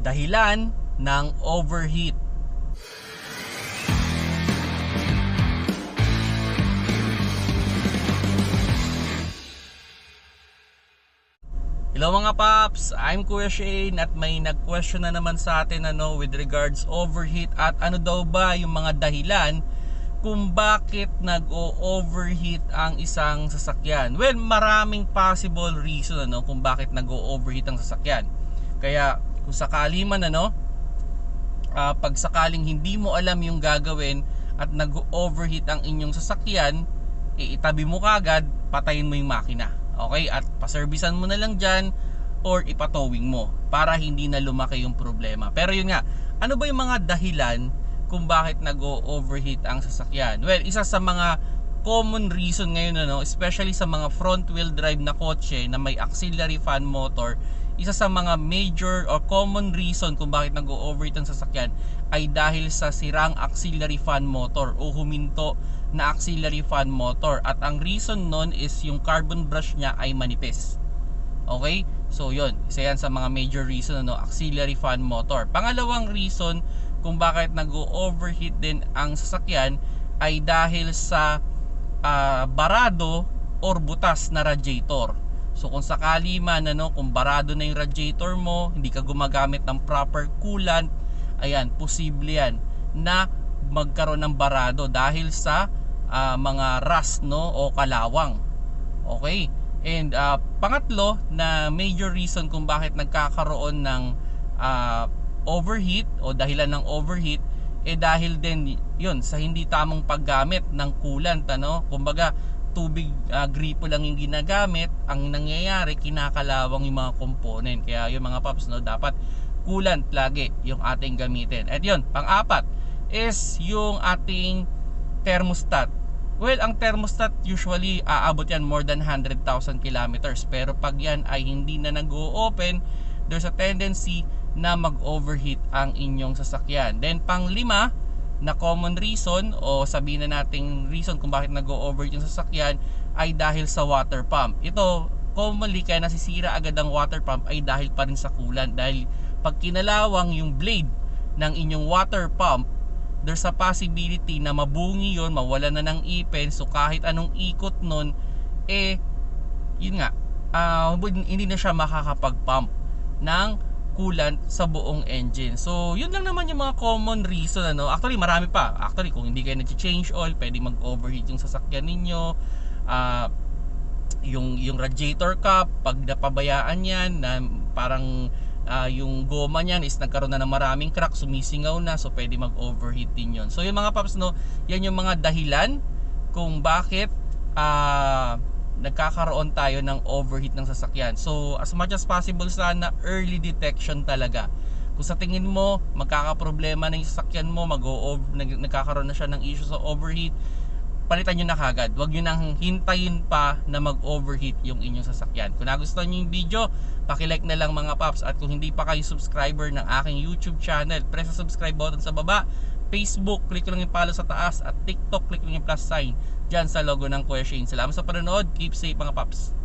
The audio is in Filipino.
dahilan ng overheat. Hello mga paps, I'm Kuya Shane at may nag-question na naman sa atin ano with regards overheat at ano daw ba yung mga dahilan kung bakit nag-o-overheat ang isang sasakyan. Well, maraming possible reason ano kung bakit nag-o-overheat ang sasakyan. Kaya kung sakali man ano, ah, pag sakaling hindi mo alam yung gagawin at nag-overheat ang inyong sasakyan, eh, itabi mo kagad, patayin mo yung makina. Okay? At paservisan mo na lang dyan or ipatowing mo para hindi na lumaki yung problema. Pero yun nga, ano ba yung mga dahilan kung bakit nag-overheat ang sasakyan? Well, isa sa mga common reason ngayon ano, especially sa mga front wheel drive na kotse na may auxiliary fan motor, isa sa mga major or common reason kung bakit nag-overheat ang sasakyan ay dahil sa sirang auxiliary fan motor o huminto na auxiliary fan motor at ang reason nun is yung carbon brush niya ay manipis. Okay? So yun, isa yan sa mga major reason ano, auxiliary fan motor. Pangalawang reason kung bakit nag-overheat din ang sasakyan ay dahil sa ah, barado or butas na radiator. So kung sakali man ano, kung barado na yung radiator mo, hindi ka gumagamit ng proper coolant, ayan, posible yan na magkaroon ng barado dahil sa ah, mga rust no o kalawang. Okay? And ah, pangatlo na major reason kung bakit nagkakaroon ng ah, overheat o dahilan ng overheat eh dahil din yun sa hindi tamang paggamit ng coolant ano kumbaga tubig ah, gripo lang yung ginagamit ang nangyayari kinakalawang yung mga component kaya yung mga paps no dapat coolant lagi yung ating gamitin at yun pang-apat is yung ating thermostat Well, ang thermostat usually aabot yan more than 100,000 kilometers. Pero pag yan ay hindi na nag-o-open, there's a tendency na mag-overheat ang inyong sasakyan. Then pang lima na common reason o sabihin na nating reason kung bakit nag-overheat yung sasakyan ay dahil sa water pump. Ito, commonly kaya nasisira agad ang water pump ay dahil pa rin sa coolant. Dahil pag kinalawang yung blade ng inyong water pump, there's a possibility na mabungi yon mawala na ng ipin so kahit anong ikot nun eh yun nga ah, hindi na siya makakapag-pump ng coolant sa buong engine. So yun lang naman yung mga common reason ano. Actually marami pa. Actually kung hindi kayo nag-change oil pwede mag-overheat yung sasakyan ninyo. Ah yung yung radiator cap pag napabayaan yan na parang ah, yung goma niyan is nagkaroon na ng maraming crack, sumisingaw na, so pwede mag-overheat din yon. So yung mga paps no, yan yung mga dahilan kung bakit ah, nagkakaroon tayo ng overheat ng sasakyan. So as much as possible sana early detection talaga. Kung sa tingin mo magkakaproblema na yung sasakyan mo, mag nag nagkakaroon na siya ng issue sa overheat, palitan nyo na kagad. Huwag nyo nang hintayin pa na mag-overheat yung inyong sasakyan. Kung nagustuhan nyo yung video, pakilike na lang mga paps. At kung hindi pa kayo subscriber ng aking YouTube channel, press sa subscribe button sa baba. Facebook, click lang yung follow sa taas. At TikTok, click lang yung plus sign dyan sa logo ng Kuya Shane. Salamat sa panonood. Keep safe mga paps.